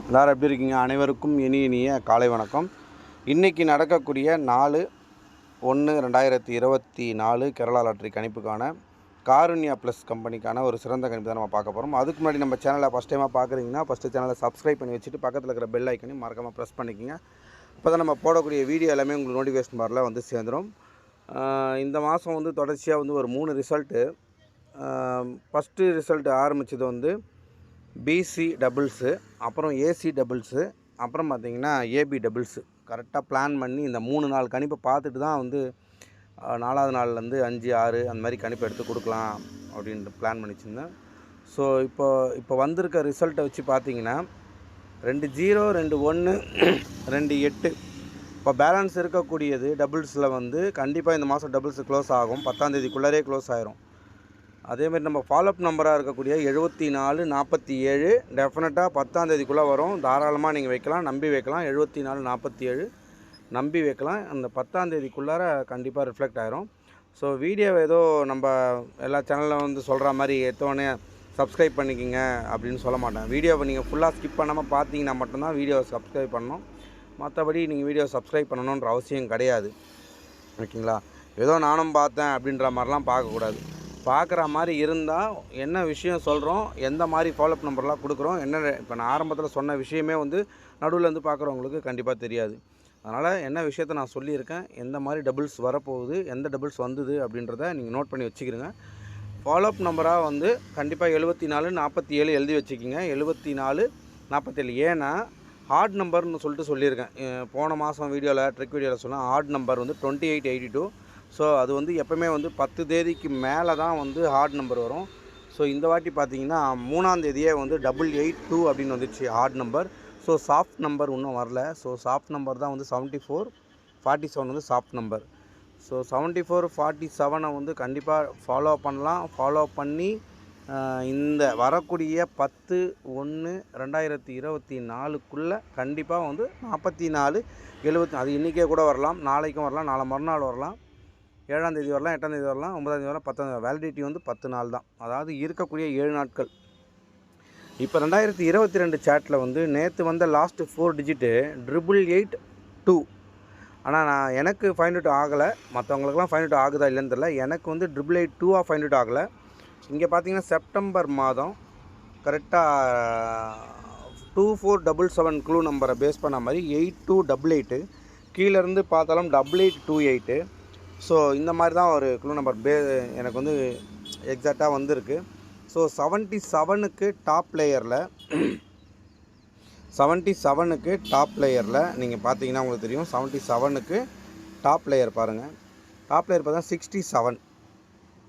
எல்லோரும் எப்படி இருக்கீங்க? அனைவருக்கும் இனி இனிய காலை வணக்கம். இன்றைக்கி நடக்கக்கூடிய நாலு ஒன்று ரெண்டாயிரத்தி இருபத்தி நாலு கேரளா லாட்ரி கணிப்புக்கான காருண்யா ப்ளஸ் கம்பெனிக்கான ஒரு சிறந்த கணிப்பு தான் நம்ம பார்க்க போகிறோம் அதுக்கு முன்னாடி நம்ம சேனலை ஃபஸ்ட் டைமாக பார்க்குறீங்கன்னா ஃபஸ்ட்டு சேனலை சப்ஸ்கிரைப் பண்ணி வச்சுட்டு பக்கத்தில் இருக்கிற பெல் ஐக்கனையும் மறக்காமல் ப்ரெஸ் பண்ணிக்கோங்க. இப்போ தான் நம்ம போடக்கூடிய வீடியோ எல்லாமே உங்களுக்கு நோட்டிஃபிகேஷன் பாரில் வந்து சேர்ந்துடும் இந்த மாதம் வந்து தொடர்ச்சியாக வந்து ஒரு மூணு ரிசல்ட்டு ஃபஸ்ட்டு ரிசல்ட் ஆரம்பித்தது வந்து பிசி டபுள்ஸு அப்புறம் ஏசி டபுள்ஸு அப்புறம் பார்த்தீங்கன்னா ஏபி டபுள்ஸு கரெக்டாக பிளான் பண்ணி இந்த மூணு நாள் கணிப்பை பார்த்துட்டு தான் வந்து நாலாவது நாள்லேருந்து அஞ்சு ஆறு அந்த மாதிரி கணிப்பு எடுத்து கொடுக்கலாம் அப்படின்ட்டு பிளான் பண்ணி வச்சுருந்தேன் ஸோ இப்போ இப்போ வந்திருக்க ரிசல்ட்டை வச்சு பார்த்தீங்கன்னா ரெண்டு ஜீரோ ரெண்டு ஒன்று ரெண்டு எட்டு. இப்போ பேலன்ஸ் இருக்கக்கூடியது டபுள்ஸில் வந்து கண்டிப்பாக இந்த மாதம் டபுள்ஸ் க்ளோஸ் ஆகும். பத்தாந்தேதிக்குள்ளரே க்ளோஸ் ஆயிரும். அதேமாதிரி நம்ம ஃபாலோஅப் நம்பராக இருக்கக்கூடிய எழுபத்தி நாலு நாற்பத்தி ஏழு டெஃபினட்டாக பத்தாந்தேதிக்குள்ளே வரும். தாராளமாக நீங்கள் வைக்கலாம் நம்பி வைக்கலாம். எழுபத்தி நாலு நாற்பத்தி ஏழு நம்பி வைக்கலாம். அந்த பத்தாந்தேதிக்குள்ளார கண்டிப்பாக ரிஃப்ளெக்ட் ஆயிரும். ஸோ வீடியோ ஏதோ நம்ம எல்லா சேனலில் வந்து சொல்கிற மாதிரி எடுத்தோடனே சப்ஸ்கிரைப் பண்ணிக்கிங்க அப்படின்னு சொல்ல மாட்டேன். வீடியோவை நீங்கள் ஃபுல்லாக ஸ்கிப் பண்ணாமல் பார்த்தீங்கன்னா மட்டும்தான் வீடியோவை சப்ஸ்கிரைப் பண்ணணும். மற்றபடி நீங்கள் வீடியோ சப்ஸ்கிரைப் பண்ணணுன்ற அவசியம் கிடையாது. ஓகேங்களா? ஏதோ நானும் பார்த்தேன் அப்படின்ற மாதிரிலாம் பார்க்கக்கூடாது. பார்க்குற மாதிரி இருந்தால் என்ன விஷயம் சொல்கிறோம் எந்த மாதிரி ஃபாலோஅப் நம்பர்லாம் கொடுக்குறோம் என்ன இப்போ நான் ஆரம்பத்தில் சொன்ன விஷயமே வந்து நடுவில் பார்க்குறவங்களுக்கு கண்டிப்பாக தெரியாது. அதனால் என்ன விஷயத்த நான் சொல்லியிருக்கேன் எந்த மாதிரி டபுள்ஸ் வரப்போகுது எந்த டபுள்ஸ் வந்தது அப்படின்றத நீங்கள் நோட் பண்ணி வச்சுக்கிறீங்க ஃபாலோஅப் நம்பராக வந்து கண்டிப்பாக எழுபத்தி நாலு நாற்பத்தி ஏழு எழுதி வச்சுக்கிங்க. எழுபத்தி நாலு நாற்பத்தேழு ஏன்னா ஹார்ட் நம்பர்னு சொல்லிட்டு சொல்லியிருக்கேன். போன மாதம் வீடியோவில் ட்ரிக் வீடியோவில் சொன்னால் ஹார்ட் நம்பர் வந்து twenty eight eighty two so அது வந்து எப்போவுமே வந்து பத்து தேதிக்கு மேலே தான் வந்து ஹார்ட் நம்பர் வரும். ஸோ இந்த வாட்டி பார்த்தீங்கன்னா மூணாந்தேதியே வந்து டபுள் எயிட் டூ அப்படின்னு வந்துச்சு hard number so soft number இன்னும் வரல. ஸோ சாஃப்ட் நம்பர் தான் வந்து செவன்ட்டி ஃபோர் ஃபார்ட்டி செவன் வந்து soft number so seventy four forty செவனை வந்து கண்டிப்பாக ஃபாலோ பண்ணலாம். ஃபாலோ பண்ணி இந்த வரக்கூடிய பத்து ஒன்று ரெண்டாயிரத்தி இருபத்தி நாலுக்குள்ளே கண்டிப்பாக வந்து நாற்பத்தி நாலு எழுபத்தி அது இன்றைக்கே கூட வரலாம். நாளைக்கும் வரலாம். நாளை மறுநாள் வரலாம். ஏழாம் தேதி வரலாம் எட்டாம் தேதி வரலாம் ஒன்பதாம் தேதி வரலாம் பத்தாம் தேதி வேலிடிட்டி வந்து பத்து நாள் தான். அதாவது இருக்கக்கூடிய ஏழு நாட்கள். இப்போ ரெண்டாயிரத்தி இருபத்தி ரெண்டு சேட்டில் வந்து நேற்று வந்த last four digit triple eight two ஆனால் நான் எனக்கு ஃபைண்ட் அவுட் ஆகலை. மற்றவங்களுக்குலாம் ஃபைண்ட் அவுட் ஆகுதா இல்லைன்னு தெரில எனக்கு வந்து ட்ரிபிள் எயிட் டூவாக ஃபைண்ட் அவுட் ஆகலை. இங்கே பார்த்தீங்கன்னா செப்டம்பர் மாதம் கரெக்டாக two four double seven clue நம்பரை பேஸ் பண்ண மாதிரி எயிட் டூ டபுள் எயிட்டு கீழேருந்து பார்த்தாலும் double eight two eight so இந்த மாதிரி தான் ஒரு க்ளூ நம்பர் பே எனக்கு வந்து எக்ஸாக்டாக வந்திருக்கு. ஸோ செவன்ட்டி செவனுக்கு டாப் லேயரில் செவன்ட்டி செவனுக்கு டாப் லேயரில் நீங்கள் பார்த்தீங்கன்னா உங்களுக்கு தெரியும் செவன்ட்டி செவனுக்கு டாப் லேயர் பாருங்கள் டாப் லேயர் பார்த்தா சிக்ஸ்டி செவன்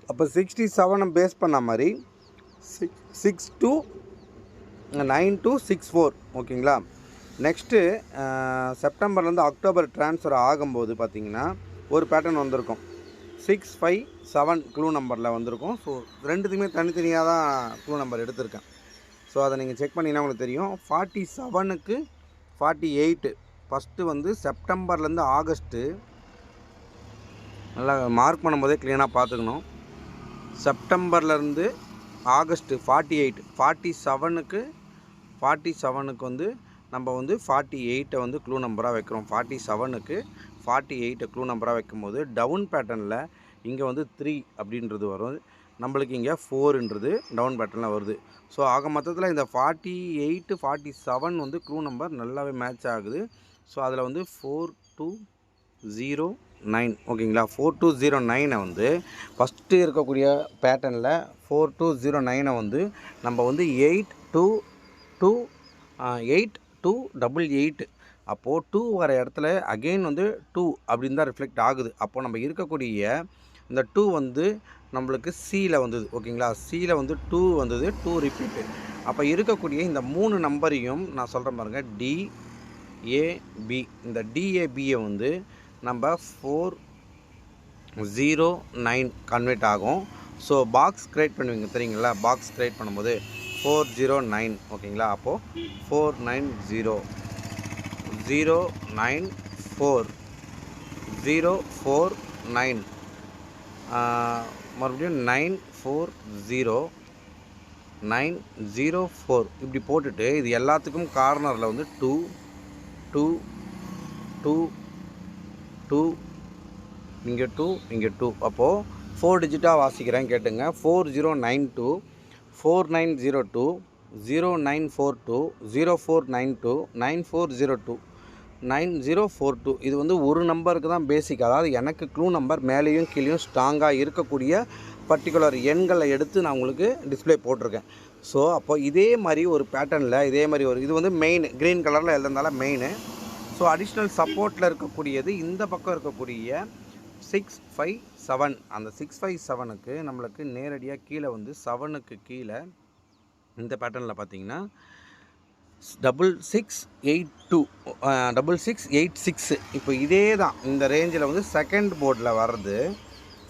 அப்போ சிக்ஸ்டி செவனை பேஸ் பண்ண மாதிரி six six two nine two six four ஓகேங்களா நெக்ஸ்ட்டு செப்டம்பர்லேருந்து அக்டோபர் ட்ரான்ஸ்ஃபர் ஆகும்போது பார்த்தீங்கன்னா ஒரு பேட்டர்ன் வந்திருக்கும். சிக்ஸ் ஃபைவ் செவன் க்ளூ நம்பரில் வந்திருக்கும். ஸோ ரெண்டுத்துக்குமே தனித்தனியாக தான் க்ளூ நம்பர் எடுத்திருக்கேன். ஸோ அதை நீங்கள் செக் பண்ணிங்கன்னா உங்களுக்கு தெரியும். ஃபார்ட்டி செவனுக்கு ஃபார்ட்டி எயிட்டு ஃபஸ்ட்டு வந்து செப்டம்பர்லேருந்து ஆகஸ்ட்டு நல்லா மார்க் பண்ணும்போதே க்ளீனாக பார்த்துக்கணும். செப்டம்பர்லேருந்து ஆகஸ்ட்டு ஃபார்ட்டி எயிட் ஃபார்ட்டி செவனுக்கு ஃபார்ட்டி செவனுக்கு வந்து நம்ம வந்து ஃபார்ட்டி எயிட்டை வந்து க்ளூ நம்பராக வைக்கிறோம். ஃபார்ட்டி செவனுக்கு ஃபார்ட்டி எயிட்டை க்ளூ நம்பராக வைக்கும்போது டவுன் பேட்டர்னில் இங்கே வந்து த்ரீ அப்படின்றது வரும். நம்மளுக்கு இங்கே ஃபோருன்றது டவுன் பேட்டர்னில் வருது. ஸோ ஆக மொத்தத்தில் இந்த ஃபார்ட்டி எயிட்டு ஃபார்ட்டி செவன் வந்து க்ளூ நம்பர் நல்லாவே மேட்ச் ஆகுது. ஸோ அதில் வந்து ஃபோர் டூ ஜீரோ நைன் ஓகேங்களா? ஃபோர் டூ ஜீரோ நைனை வந்து ஃபஸ்ட்டு இருக்கக்கூடிய பேட்டர்னில் ஃபோர் டூ ஜீரோ நைனை வந்து நம்ம வந்து eight two two eight two double eight அப்போது டூ வர இடத்துல அகெயின் வந்து டூ அப்படின்னு தான் ரிஃப்ளெக்ட் ஆகுது. அப்போது நம்ம இருக்கக்கூடிய இந்த டூ வந்து நம்மளுக்கு சியில் வந்தது ஓகேங்களா? சியில் வந்து டூ வந்தது டூ ரிப்பீட்டு அப்போ இருக்கக்கூடிய இந்த மூணு நம்பரையும் நான் சொல்கிறேன் பாருங்கள் டி ஏபி இந்த டிஏபியை வந்து நம்ம ஃபோர் ஜீரோ நைன் கன்வெர்ட் ஆகும். ஸோ பாக்ஸ் க்ரியேட் பண்ணுவீங்க தெரியுங்களா? பாக்ஸ் க்ரியேட் பண்ணும்போது ஃபோர் ஜீரோ நைன் ஓகேங்களா? அப்போது four nine zero zero nine four zero four nine மறுபடியும் nine four zero nine zero four இப்படி போட்டுட்டு இது எல்லாத்துக்கும் கார்னரில் வந்து டூ டூ டூ டூ இங்கே டூ இங்கே டூ அப்போது ஃபோர் டிஜிட்டாக வாசிக்கிறேன் கேட்டுங்க. Four zero nine two four nine zero two zero nine four two zero four nine two nine four zero two nine zero four two. இது வந்து ஒரு நம்பருக்கு தான் பேசிக் அதாவது எனக்கு க்ளூ நம்பர் மேலேயும் கீழேயும் ஸ்ட்ராங்காக இருக்கக்கூடிய பர்டிகுலர் எண்களை எடுத்து நான் உங்களுக்கு டிஸ்ப்ளே போட்டிருக்கேன். ஸோ அப்போ இதே மாதிரி ஒரு பேட்டர்னில் இதே மாதிரி ஒரு இது வந்து மெயின் க்ரீன் கலரில் எழுதுனால மெயின் ஸோ அடிஷ்னல் சப்போர்ட்டில் இருக்கக்கூடியது இந்த பக்கம் இருக்கக்கூடிய சிக்ஸ் ஃபைவ் செவன் அந்த சிக்ஸ் ஃபைவ் செவனுக்கு நம்மளுக்கு நேரடியாக கீழே வந்து செவனுக்கு கீழே இந்த பேட்டர்னில் பார்த்தீங்கன்னா double six eight two double six eight six இப்போ இதே தான் இந்த ரேஞ்சில் வந்து செகண்ட் போர்டில் வர்றது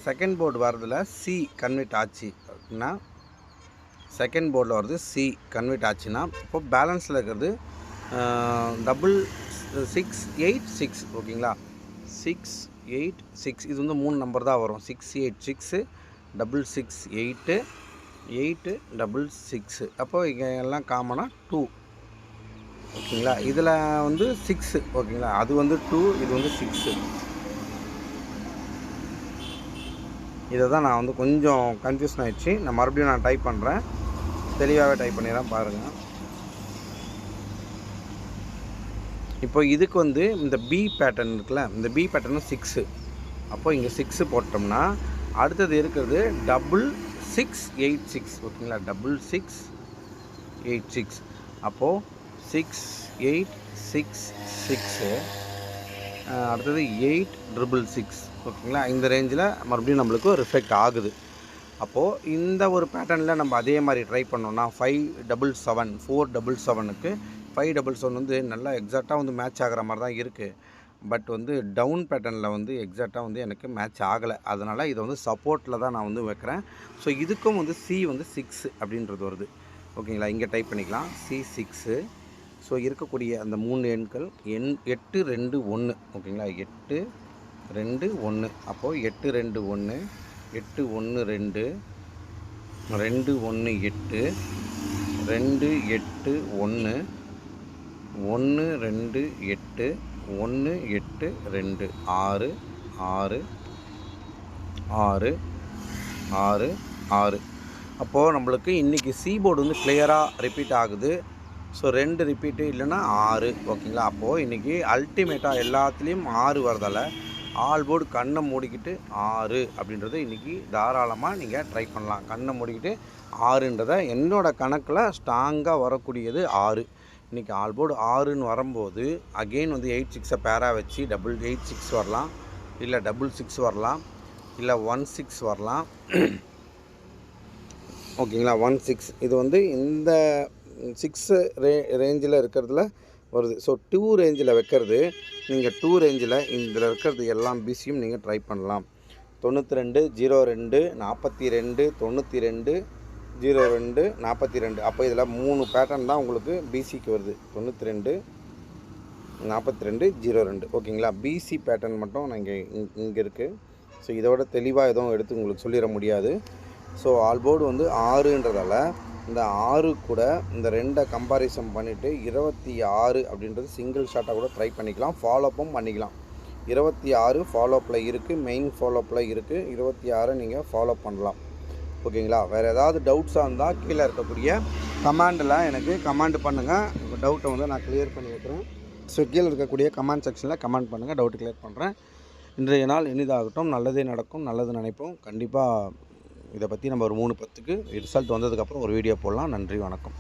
செகண்ட் போர்டு வர்றதில் சி கன்வெர்ட் ஆச்சு அப்படின்னா செகண்ட் போர்டில் வர்றது சி கன்வெர்ட் ஆச்சுன்னா இப்போ பேலன்ஸில் இருக்கிறது டபுள் சிக்ஸ் எயிட் சிக்ஸ் ஓகேங்களா? சிக்ஸ் எயிட் சிக்ஸ் இது வந்து மூணு நம்பர் தான் வரும். Six eight six double six eight eight double six அப்போது இங்கே எல்லாம் காமனாக டூ ஓகேங்களா? இதில் வந்து சிக்ஸு ஓகேங்களா? அது வந்து டூ இது வந்து சிக்ஸு இதை தான் நான் வந்து கொஞ்சம் கன்ஃபியூஷன் ஆகிடுச்சு நான் மறுபடியும் நான் டைப் பண்ணுறேன் தெளிவாகவே டைப் பண்ணிடுறேன் பாருங்கள் இப்போ இதுக்கு வந்து இந்த பி பேட்டர்ன் இருக்குல்ல இந்த பி பேட்டர்னு சிக்ஸு அப்போ இங்கே சிக்ஸு போட்டோம்னா அடுத்தது இருக்கிறது டபுள் சிக்ஸ் எயிட் சிக்ஸ் ஓகேங்களா? டபுள் சிக்ஸ் எயிட் சிக்ஸ் அப்போது சிக்ஸ் எயிட் சிக்ஸ் சிக்ஸு அடுத்தது எயிட் ட்ரிபிள் சிக்ஸ் ஓகேங்களா? இந்த ரேஞ்சில் மறுபடியும் நம்மளுக்கு ரிஃப்ளெக்ட் ஆகுது. அப்போது இந்த ஒரு பேட்டர்னில் நம்ம அதே மாதிரி ட்ரை பண்ணோம்னா five double seven four double செவனுக்கு ஃபைவ் டபுள் செவன் வந்து நல்லா எக்ஸாக்டாக வந்து மேட்ச் ஆகிற மாதிரி தான் இருக்குது பட் வந்து டவுன் பேட்டர்னில் வந்து எக்ஸாக்டாக வந்து எனக்கு மேட்ச் ஆகலை. அதனால் இதை வந்து சப்போர்ட்டில் தான் நான் வந்து வைக்கிறேன். ஸோ இதுக்கும் வந்து சி வந்து சிக்ஸ் அப்படின்றது வருது. ஓகேங்களா? இங்கே டைப் பண்ணிக்கலாம். சி சிக்ஸு ஸோ இருக்கக்கூடிய அந்த மூணு எண்கள் எண் எட்டு ரெண்டு ஒன்று ஓகேங்களா? எட்டு ரெண்டு ஒன்று அப்போது எட்டு ரெண்டு ஒன்று எட்டு ஒன்று ரெண்டு ரெண்டு ஒன்று எட்டு ரெண்டு எட்டு ஒன்று ஒன்று ரெண்டு எட்டு ஒன்று எட்டு ரெண்டு ஆறு ஆறு ஆறு ஆறு ஆறு. அப்போது நம்மளுக்கு இன்றைக்கி சீபோர்டு வந்து கிளியராக ரிப்பீட் ஆகுது. ஸோ ரெண்டு ரிப்பீட்டு இல்லைன்னா ஆறு ஓகேங்களா அப்போது இன்றைக்கி அல்டிமேட்டாக எல்லாத்துலேயும் ஆறு வரதால் ஆல் போர்டு கண்ணை மூடிக்கிட்டு ஆறு அப்படின்றத இன்றைக்கி தாராளமாக நீங்கள் ட்ரை பண்ணலாம். கண்ணை மூடிக்கிட்டு ஆறுன்றதை என்னோடய கணக்கில் ஸ்ட்ராங்காக வரக்கூடியது ஆறு. இன்றைக்கி ஆல் போர்டு ஆறுன்னு வரும்போது அகெயின் வந்து எயிட் சிக்ஸை பேராக வச்சு டபுள் எயிட் சிக்ஸ் வரலாம். இல்லை டபுள் சிக்ஸ் வரலாம். இல்லை ஒன் சிக்ஸ் வரலாம். ஓகேங்களா ஒன் சிக்ஸ் இது வந்து இந்த சிக்ஸு ரே ரேஞ்சில் இருக்கிறதுல வருது. ஸோ டூ ரேஞ்சில் வைக்கிறது நீங்கள் டூ ரேஞ்சில் இதில் இருக்கிறது எல்லாம் பிசியும் நீங்கள் ட்ரை பண்ணலாம். தொண்ணூற்றி ரெண்டு ஜீரோ ரெண்டு நாற்பத்தி ரெண்டு தொண்ணூற்றி ரெண்டு ஜீரோ ரெண்டு நாற்பத்தி ரெண்டு அப்போ இதில் மூணு பேட்டர்ன் தான் உங்களுக்கு பிசிக்கு வருது தொண்ணூற்றி ரெண்டு நாற்பத்தி ரெண்டு ஜீரோ ரெண்டு. ஓகேங்களா? பிசி பேட்டர்ன் மட்டும் நான் இங்கே இங்கே இருக்குது ஸோ இதோட தெளிவாக எதுவும் எடுத்து உங்களுக்கு சொல்லிட முடியாது. ஸோ ஆல்போர்டு வந்து ஆறுன்றதால இந்த ஆறு கூட இந்த ரெண்டை கம்பாரிசன் பண்ணிவிட்டு இருபத்தி ஆறு அப்படின்றது சிங்கிள் ஷாட்டாக கூட ட்ரை பண்ணிக்கலாம். ஃபாலோப்பும் பண்ணிக்கலாம். இருபத்தி ஆறு ஃபாலோப்பில் இருக்குது மெயின் ஃபாலோப்பில் இருக்குது இருபத்தி ஆறை நீங்கள் ஃபாலோ பண்ணலாம். ஓகேங்களா வேறு ஏதாவது டவுட்ஸாக இருந்தால் கீழே இருக்கக்கூடிய கமாண்டில் எனக்கு கமாண்ட் பண்ணுங்கள் டவுட்டை வந்து நான் கிளியர் பண்ணி வைக்கிறேன். ஸோ கீழே இருக்கக்கூடிய கமெண்ட் செக்ஷனில் கமெண்ட் பண்ணுங்கள் டவுட் கிளியர் பண்ணுறேன் இன்றைய நாள் இனிதாகட்டும். நல்லதே நடக்கும். நல்லது நினைப்போம். கண்டிப்பாக இதை பற்றி நம்ம ஒரு மூணு பத்துக்கு ரிசல்ட் வந்ததுக்கப்புறம் ஒரு வீடியோ போடலாம். நன்றி வணக்கம்.